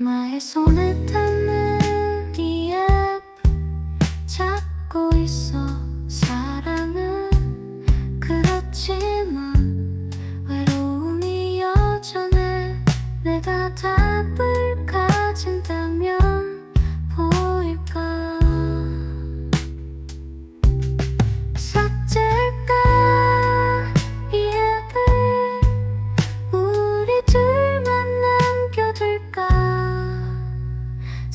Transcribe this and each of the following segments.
나의 손에 닿는 이앱 찾고 있어. 사랑은 그렇지만 외로움이 여전해. 내가 답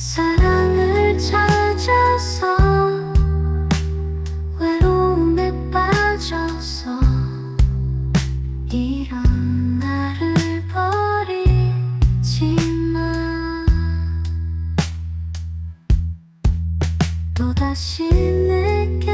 사랑을 찾아서 외로움에 빠져서 이런 나를 버리지만 또다시 내게